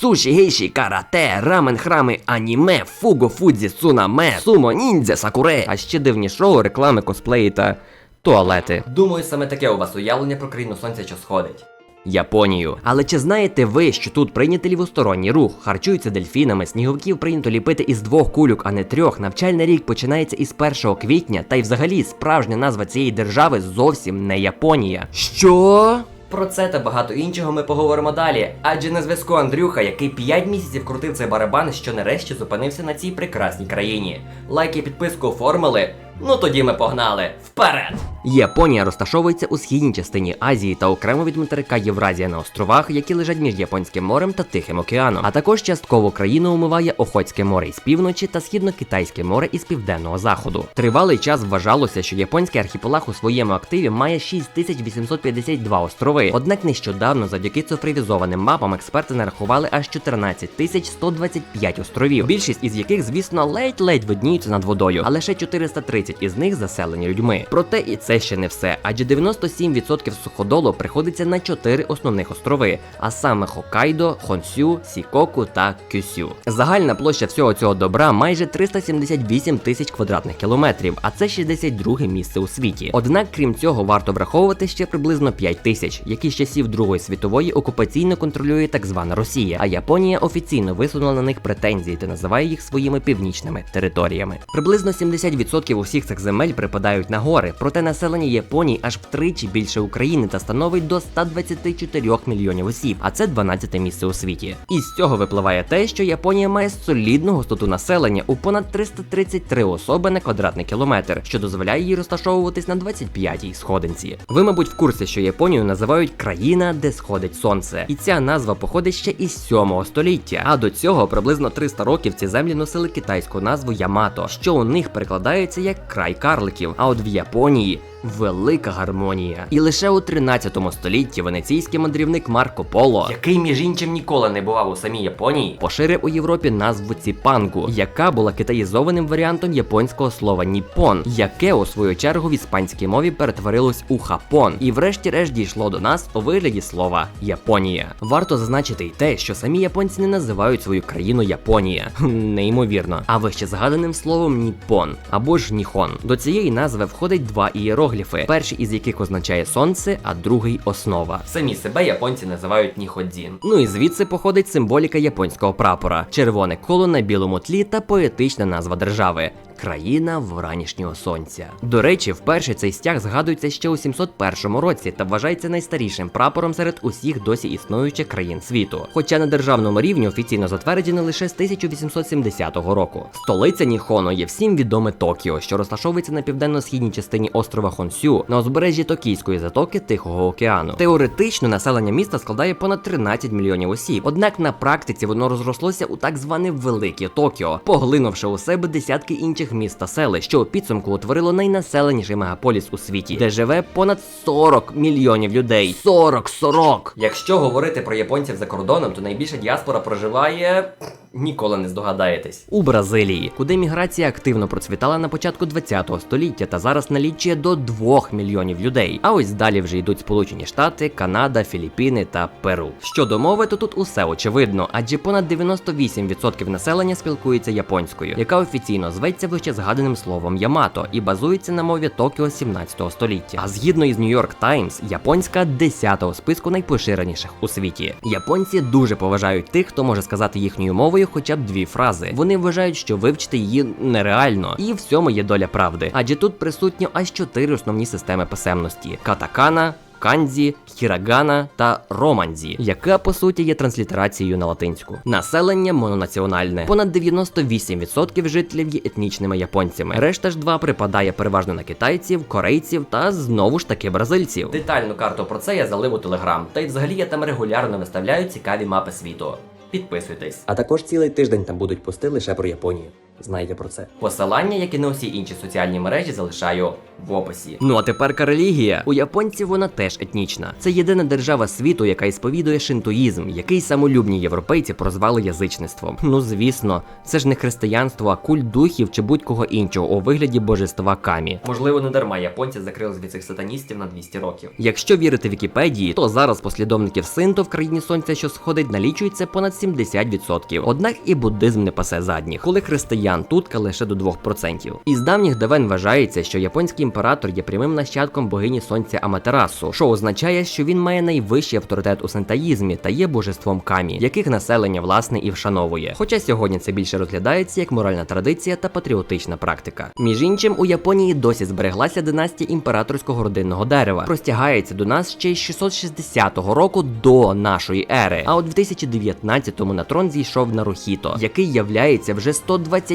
Суші, гейші, карате, рамен, храми, аніме, фуго, фудзі, цунаме, сумо, ніндзя, сакуре, а ще дивні шоу, реклами, косплеї та туалети. Думаю, саме таке у вас уявлення про країну сонця, що сходить. Японію. Але чи знаєте ви, що тут прийнятий лівосторонній рух, харчуються дельфінами, сніговиків прийнято ліпити із двох кульок, а не трьох. Навчальний рік починається із 1 квітня, та й взагалі справжня назва цієї держави зовсім не Японія. Що? Про це та багато іншого ми поговоримо далі. Адже на зв'язку Андрюха, який 5 місяців крутив цей барабан, що нарешті зупинився на цій прекрасній країні. Лайк і підписку оформили. Ну тоді ми погнали вперед! Японія розташовується у східній частині Азії та окремо від материка Євразія на островах, які лежать між Японським морем та Тихим океаном. А також частково країну умиває Охотське море із півночі та східно-китайське море із південного заходу. Тривалий час вважалося, що японський архіпелаг у своєму активі має 6852 острови. Однак нещодавно, завдяки цифровізованим мапам, експерти нарахували аж 14125 островів. Більшість із яких, звісно, ледь-ледь видніються над водою, а лише 430 із них заселені людьми. Проте і це ще не все, адже 97% суходолу приходиться на 4 основних острови, а саме Хоккайдо, Хонсю, Сікоку та Кюсю. Загальна площа всього цього добра майже 378 тисяч квадратних кілометрів, а це 62 місце у світі. Однак, крім цього, варто враховувати ще приблизно 5 тисяч, які з часів Другої світової окупаційно контролює так звана Росія, а Японія офіційно висунула на них претензії та називає їх своїми північними територіями. Приблизно 70% усіх цих земель припадають на гори, проте населення Японії аж втричі більше України та становить до 124 мільйонів осіб, а це 12 місце у світі. І з цього випливає те, що Японія має солідну густоту населення у понад 333 особи на квадратний кілометр, що дозволяє їй розташовуватись на 25-й сходинці. Ви, мабуть, в курсі, що Японію називають країна, де сходить сонце, і ця назва походить ще із 7 століття. А до цього приблизно 300 років ці землі носили китайську назву Ямато, що у них перекладається як край карликів. А от в Японії. Велика гармонія. І лише у 13 столітті венеційський мандрівник Марко Поло, який між іншим ніколи не бував у самій Японії, поширив у Європі назву ціпангу, яка була китаїзованим варіантом японського слова ніппон, яке у свою чергу в іспанській мові перетворилось у хапон, і врешті-решт дійшло до нас у вигляді слова Японія. Варто зазначити й те, що самі японці не називають свою країну Японія. Неймовірно. А вище згаданим словом ніппон або ж ніхон. До цієї назви входить два ієрогліфи, перший із яких означає сонце, а другий основа. Самі себе японці називають ніходзін. Ну і звідси походить символіка японського прапора: червоне коло на білому тлі та поетична назва держави. Країна вранішнього сонця. До речі, вперше цей стяг згадується ще у 701 році та вважається найстарішим прапором серед усіх досі існуючих країн світу. Хоча на державному рівні офіційно затверджено лише з 1870 року. Столиця Ніхоно є всім відоме Токіо, що розташовується на південно-східній частині острова Хонсю на узбережжі Токійської затоки Тихого океану. Теоретично населення міста складає понад 13 мільйонів осіб. Однак на практиці воно розрослося у так зване Велике Токіо, поглинувши у себе десятки інших міст та селищ, що у підсумку утворило найнаселеніший мегаполіс у світі, де живе понад 40 мільйонів людей. 40 40! Якщо говорити про японців за кордоном, то найбільша діаспора проживає. Ніколи не здогадаєтесь у Бразилії, куди міграція активно процвітала на початку 20 століття та зараз налічує до 2 мільйонів людей. А ось далі вже йдуть Сполучені Штати, Канада, Філіппіни та Перу. Щодо мови, то тут усе очевидно, адже понад 98% населення спілкується японською, яка офіційно зветься вище згаданим словом Ямато і базується на мові Токіо 17 століття. А згідно із York Times, японська 10-го списку найпоширеніших у світі. Японці дуже поважають тих, хто може сказати їхньою мовою хоча б дві фрази. Вони вважають, що вивчити її нереально, і в цььому є доля правди. Адже тут присутньо аж чотири основні системи писемності: катакана. Кандзі, хірагана та романзі, яка по суті є транслітерацією на латинську. Населення мононаціональне. Понад 98% жителів є етнічними японцями. Решта ж два припадає переважно на китайців, корейців та знову ж таки бразильців. Детальну карту про це я залив у телеграм. Та й взагалі я там регулярно виставляю цікаві мапи світу. Підписуйтесь. А також цілий тиждень там будуть пости лише про Японію. Знаєте про це. Посилання, як і на усі інші соціальні мережі, залишаю в описі. Ну а тепер релігія. У японців вона теж етнічна. Це єдина держава світу, яка ісповідує шинтоїзм, який самолюбні європейці прозвали язичництвом. Ну звісно, це ж не християнство, а культ духів чи будь-кого іншого у вигляді божества камі. Можливо, не дарма японці закрились від цих сатаністів на 200 років. Якщо вірити Вікіпедії, то зараз послідовників синто в країні сонця, що сходить, налічується понад 70%. Однак і буддизм не пасе задніх, коли християн тутка лише до 2%. Із давніх давен вважається, що японський імператор є прямим нащадком богині сонця Аматерасу, що означає, що він має найвищий авторитет у синтаїзмі та є божеством камі, яких населення власне і вшановує. Хоча сьогодні це більше розглядається як моральна традиція та патріотична практика. Між іншим, у Японії досі збереглася династія імператорського родинного дерева. Простягається до нас ще й 660 року до нашої ери. А в 2019-му на трон зійшов Нарухіто, який являється вже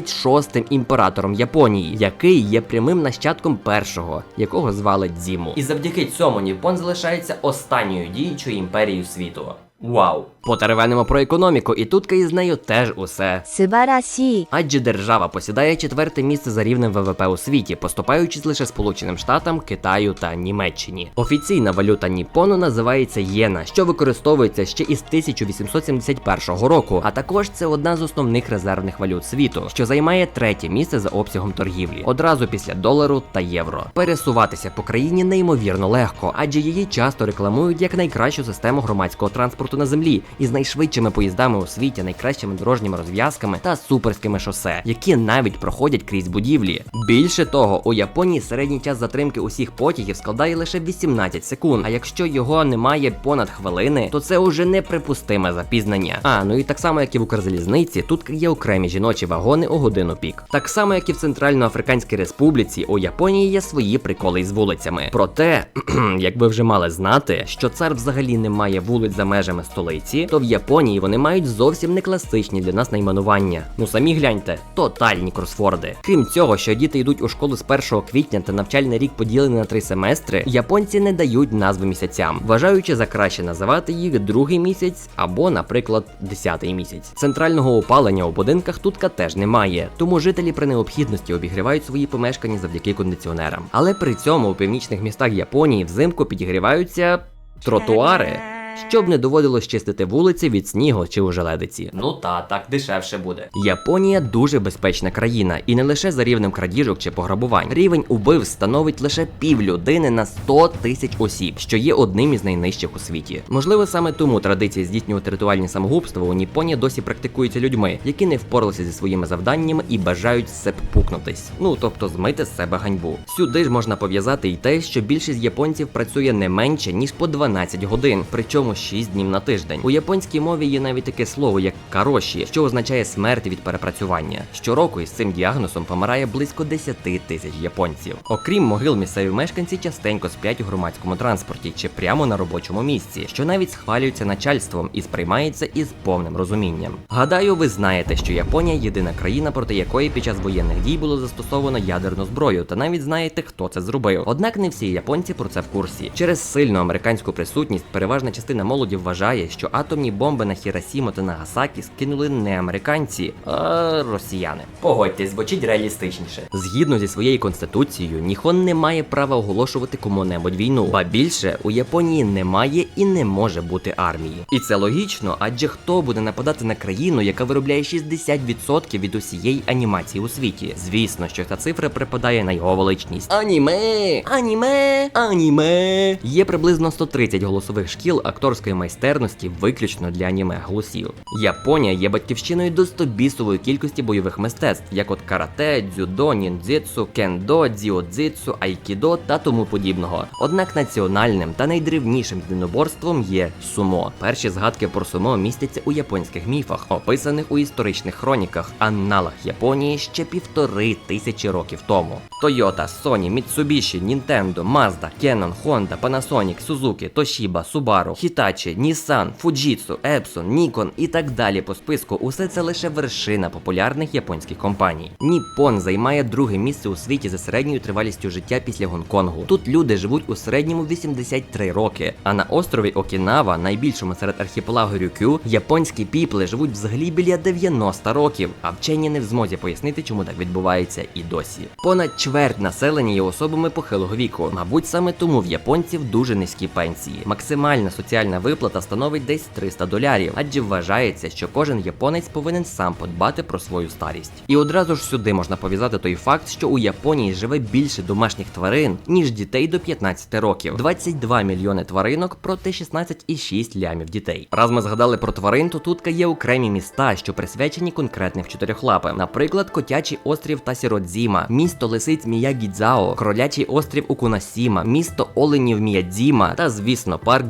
126-м імператором Японії, який є прямим нащадком першого, якого звали Дзіму. І завдяки цьому Ніпон залишається останньою діючою імперією світу. Вау! Потеревенимо про економіку, і тут із теж усе. Сибарасі. Адже держава посідає четверте місце за рівнем ВВП у світі, поступаючись лише Сполученим Штатам, Китаю та Німеччині. Офіційна валюта Ніпону називається Єна, що використовується ще із 1871 року. А також це одна з основних резервних валют світу, що займає третє місце за обсягом торгівлі, одразу після долару та євро. Пересуватися по країні неймовірно легко, адже її часто рекламують як найкращу систему громадського транспорту на землі із найшвидшими поїздами у світі, найкращими дорожніми розв'язками та суперськими шосе, які навіть проходять крізь будівлі. Більше того, у Японії середній час затримки усіх потягів складає лише 18 секунд. А якщо його немає понад хвилини, то це уже неприпустиме запізнення. А ну і так само, як і в Укрзалізниці, тут є окремі жіночі вагони у годину пік. Так само, як і в Центральноафриканській Республіці, у Японії є свої приколи із вулицями. Проте, як ви вже мали знати, що цар взагалі не має вулиць за межами столиці, то в Японії вони мають зовсім не класичні для нас найменування. Ну самі гляньте, тотальні кросфорди. Крім цього, що діти йдуть у школу з 1 квітня та навчальний рік поділений на три семестри, японці не дають назви місяцям, вважаючи за краще називати їх другий місяць або, наприклад, десятий місяць. Центрального опалення у будинках тутка теж немає, тому жителі при необхідності обігрівають свої помешкання завдяки кондиціонерам. Але при цьому у північних містах Японії взимку підігріваються тротуари. Щоб не доводилось чистити вулиці від снігу чи ожеледиці. Ну та так дешевше буде. Японія дуже безпечна країна, і не лише за рівнем крадіжок чи пограбувань. Рівень убивств становить лише пів людини на 100 тисяч осіб, що є одним із найнижчих у світі. Можливо, саме тому традиція здійснювати ритуальні самогубства у Японії досі практикується людьми, які не впоралися зі своїми завданнями і бажають сеппукнутись. Ну тобто змити з себе ганьбу. Сюди ж можна пов'язати й те, що більшість японців працює не менше ніж по 12 годин, причому 6 днів на тиждень. У японській мові є навіть таке слово, як кароші, що означає смерть від перепрацювання. Щороку із цим діагнозом помирає близько 10 тисяч японців. Окрім могил, місцеві мешканці частенько сплять у громадському транспорті чи прямо на робочому місці, що навіть схвалюється начальством і сприймається із повним розумінням. Гадаю, ви знаєте, що Японія єдина країна, проти якої під час воєнних дій було застосовано ядерну зброю, та навіть знаєте, хто це зробив. Однак не всі японці про це в курсі. Через сильну американську присутність переважна частина молоді вважає, що атомні бомби на Хіросіму та Нагасакі скинули не американці, а росіяни. Погодьтесь, звучить реалістичніше. Згідно зі своєю конституцією, Ніхон не має права оголошувати кому-небудь війну. Ба більше у Японії немає і не може бути армії. І це логічно, адже хто буде нападати на країну, яка виробляє 60% від усієї анімації у світі? Звісно, що ця цифра припадає на його величність. Аніме! Аніме! Аніме! Є приблизно 130 голосових шкіл акторської майстерності виключно для аніме голосів. Японія є батьківщиною до 100-бісової кількості бойових мистецтв, як от карате, дзюдо, ніндзюцу, кендо, дзіодзицу, айкідо та тому подібного. Однак національним та найдревнішим єдиноборством є сумо. Перші згадки про сумо містяться у японських міфах, описаних у історичних хроніках, аналах Японії ще півтори тисячі років тому. Toyota, Sony, Mitsubishi, Nintendo, Mazda, Canon, Honda, Panasonic, Suzuki, Toshiba, Subaru, Hitachi, Nissan, Fujitsu, Epson, Nikon і так далі по списку. Усе це лише вершина популярних японських компаній. Nippon займає друге місце у світі за середньою тривалістю життя після Гонконгу. Тут люди живуть у середньому 83 роки. А на острові Окінава, найбільшому серед архіпелагу Рюкю, японські піпли живуть взагалі біля 90 років. А вчені не в змозі пояснити, чому так відбувається і досі. Понад чверть населення є особами похилого віку. Мабуть, саме тому в японців дуже низькі пенсії. Максимальна соціальна виплата становить десь 300 долярів, адже вважається, що кожен японець повинен сам подбати про свою старість. І одразу ж сюди можна пов'язати той факт, що у Японії живе більше домашніх тварин, ніж дітей до 15 років. 22 мільйони тваринок проти 16,6 лямів дітей. Раз ми згадали про тварин, то тут є окремі міста, що присвячені конкретним чотирьохлапим. Наприклад, Котячий острів Тасіродзіма, місто лисиць Міягідзао, Кролячий острів Укунасіма, місто Оленів Міядзіма та, звісно, парк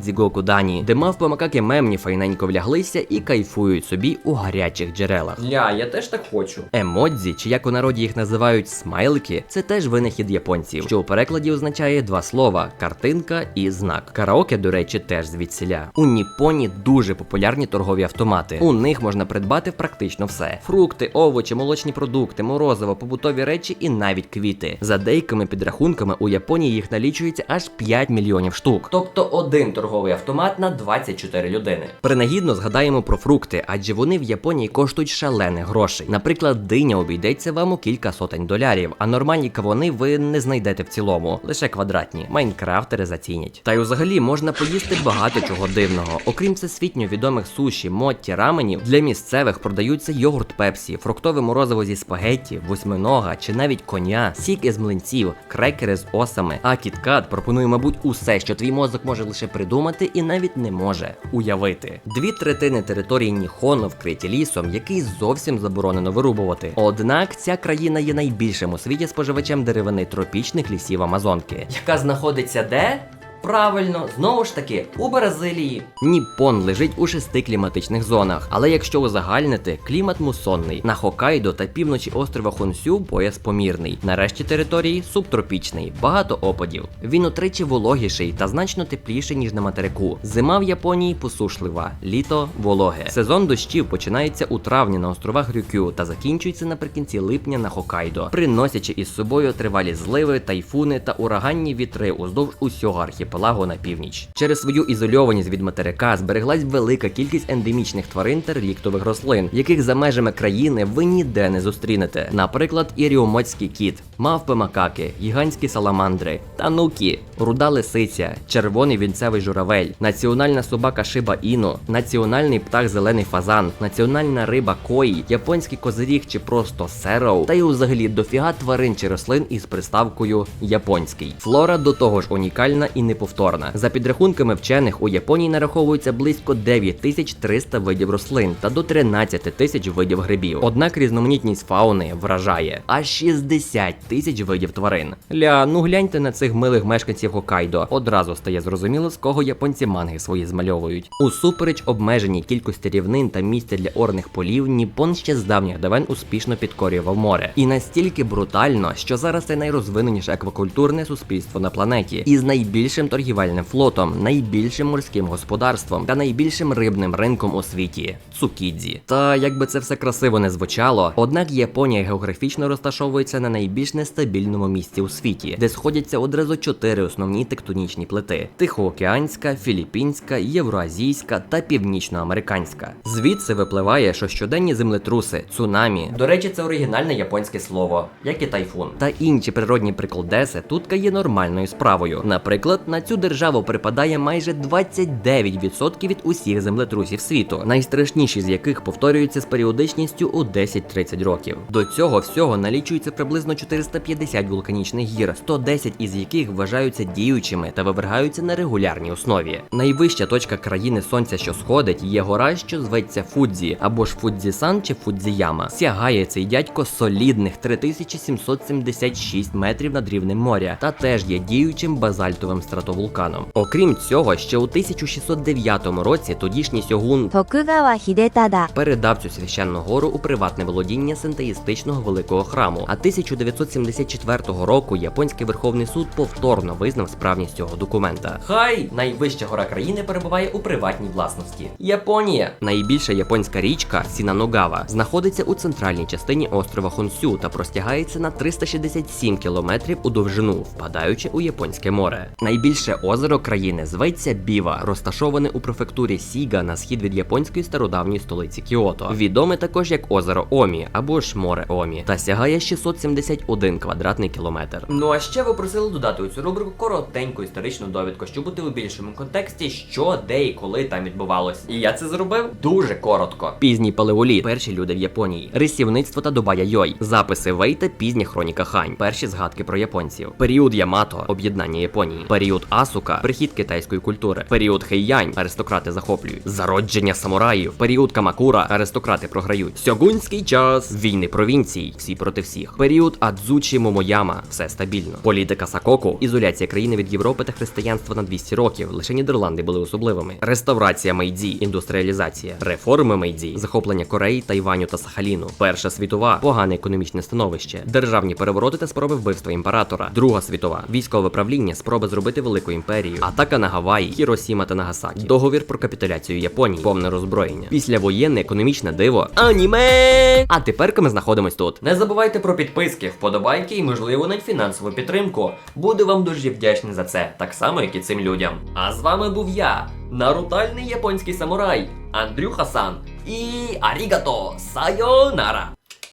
Дзігокудані, де мавпи макаки мемні файненько вляглися і кайфують собі у гарячих джерелах. Ля, я теж так хочу. Емодзі, чи як у народі їх називають смайлики, це теж винахід японців, що у перекладі означає два слова: картинка і знак. Караоке, до речі, теж звідсіля. У Ніпоні дуже популярні торгові автомати. У них можна придбати практично все: фрукти, овочі, молочні продукти, морозиво, побутові речі і навіть квіти. За деякими підрахунками у Японії їх налічується аж 5 мільйонів штук. Тобто один торговий автомат на 24 людини. Принагідно згадаємо про фрукти, адже вони в Японії коштують шалених грошей. Наприклад, диня обійдеться вам у кілька сотень долярів, а нормальні кавуни ви не знайдете в цілому, лише квадратні. Майнкрафтери зацінять. Та й взагалі можна поїсти багато чого дивного. Окрім всесвітньо відомих суші, мотті, раменів, для місцевих продаються йогурт пепсі, фруктове морозиво зі спагетті, восьминога чи навіть коня, сік із млинців, крекери з осами. А кіткат пропонує, мабуть, усе, що твій мозок може лише придумати і навіть не може уявити. Дві третини території Ніхону вкриті лісом, який зовсім заборонено вирубувати. Однак ця країна є найбільшим у світі споживачем деревини тропічних лісів Амазонки, яка знаходиться де? Правильно, знову ж таки, у Бразилії. Ніппон лежить у шести кліматичних зонах, але якщо узагальнити, клімат мусонний. На Хокайдо та півночі острова Хонсю пояс помірний. На решті території субтропічний, багато опадів. Він утричі вологіший та значно тепліший, ніж на материку. Зима в Японії посушлива, літо вологе. Сезон дощів починається у травні на островах Рюкю та закінчується наприкінці липня на Хокайдо, приносячи із собою тривалі зливи, тайфуни та ураганні вітри уздовж усього архіпелагу на північ. Через свою ізольованість від материка збереглась велика кількість ендемічних тварин та реліктових рослин, яких за межами країни ви ніде не зустрінете. Наприклад, іріомоцький кіт, мавпи макаки, гігантські саламандри, танукі, руда лисиця, червоний вінцевий журавель, національна собака шиба іну, національний птах зелений фазан, національна риба кої, японський козиріг чи просто сероу, та й взагалі дофіга тварин чи рослин із приставкою японський. Флора до того ж унікальна і неповторна. За підрахунками вчених, у Японії нараховується близько 9300 видів рослин та до 13 тисяч видів грибів. Однак різноманітність фауни вражає аж 60 тисяч видів тварин. Ля, ну гляньте на цих милих мешканців Хокайдо. Одразу стає зрозуміло, з кого японці манги свої змальовують. Усупереч обмеженій кількості рівнин та місця для орних полів, Ніпон ще з давніх давен успішно підкорював море. І настільки брутально, що зараз це найрозвиненіше аквакультурне суспільство на планеті, із найбільшим торгівельним флотом, найбільшим морським господарством та найбільшим рибним ринком у світі Цукідзі. Та якби це все красиво не звучало, однак Японія географічно розташовується на найбільш нестабільному місці у світі, де сходяться одразу чотири основні тектонічні плити: Тихоокеанська, Філіппінська, Євроазійська та Північноамериканська. Звідси випливає, що щоденні землетруси, цунамі. До речі, це оригінальне японське слово, як і тайфун. Та інші природні приколдеси тут є нормальною справою. Наприклад, на цю державу припадає майже 29% від усіх землетрусів світу, найстрашніші з яких повторюються з періодичністю у 10-30 років. До цього всього налічується приблизно 450 вулканічних гір, 110 із яких вважаються діючими та вивергаються на регулярній основі. Найвища точка країни сонця, що сходить, є гора, що зветься Фудзі, або ж Фудзі-сан чи Фудзіяма. Сягає цей дядько солідних 3776 метрів над рівнем моря, та теж є діючим базальтовим стратосфером вулканом. Окрім цього, ще у 1609 році тодішній сьогун Токугава Хідетада передав цю священну гору у приватне володіння синтеїстичного великого храму. А 1974 року японський верховний суд повторно визнав справність цього документа. Хай найвища гора країни перебуває у приватній власності. Японія найбільша японська річка Сінаногава знаходиться у центральній частині острова Хонсю та простягається на 367 кілометрів у довжину, впадаючи у японське море. Найбільш Найбільше озеро країни зветься Біва, розташоване у префектурі Сіга на схід від японської стародавньої столиці Кіото. Відоме також як озеро Омі або ж море Омі, та сягає 671 квадратний кілометр. Ну а ще ви просили додати у цю рубрику коротеньку історичну довідку, щоб бути у більшому контексті, що, де і коли там відбувалось. І я це зробив дуже коротко. Пізній палеоліт, перші люди в Японії, рисівництво та доба Яйой, записи Вей та пізня хроніка Хань, перші згадки про японців, період Ямато, об'єднання Японії, період Асука, прихід китайської культури, період Хейянь, аристократи захоплюють, зародження самураїв, період Камакура, аристократи програють, сьогунський час, війни провінцій, всі проти всіх, період Адзучі Момояма, все стабільно, політика Сакоку, ізоляція країни від Європи та християнства на 200 років, лише Нідерланди були особливими, реставрація Мейдзі, індустріалізація, реформи Мейдзі, захоплення Кореї, Тайваню та Сахаліну, Перша світова, погане економічне становище, державні перевороти та спроби вбивства імператора, Друга світова, військове правління, спроби зробити велику імперію, атака на Гаваї, Хіросіма та Нагасакі, договір про капітуляцію Японії, повне роззброєння, післявоєнне економічне диво, аніме. А тепер ми знаходимось тут. Не забувайте про підписки, вподобайки і, можливо, навіть фінансову підтримку. Буду вам дуже вдячний за це, так само, як і цим людям. А з вами був я, нарутальний японський самурай, Андрюха Сан. І арігато, сайонара!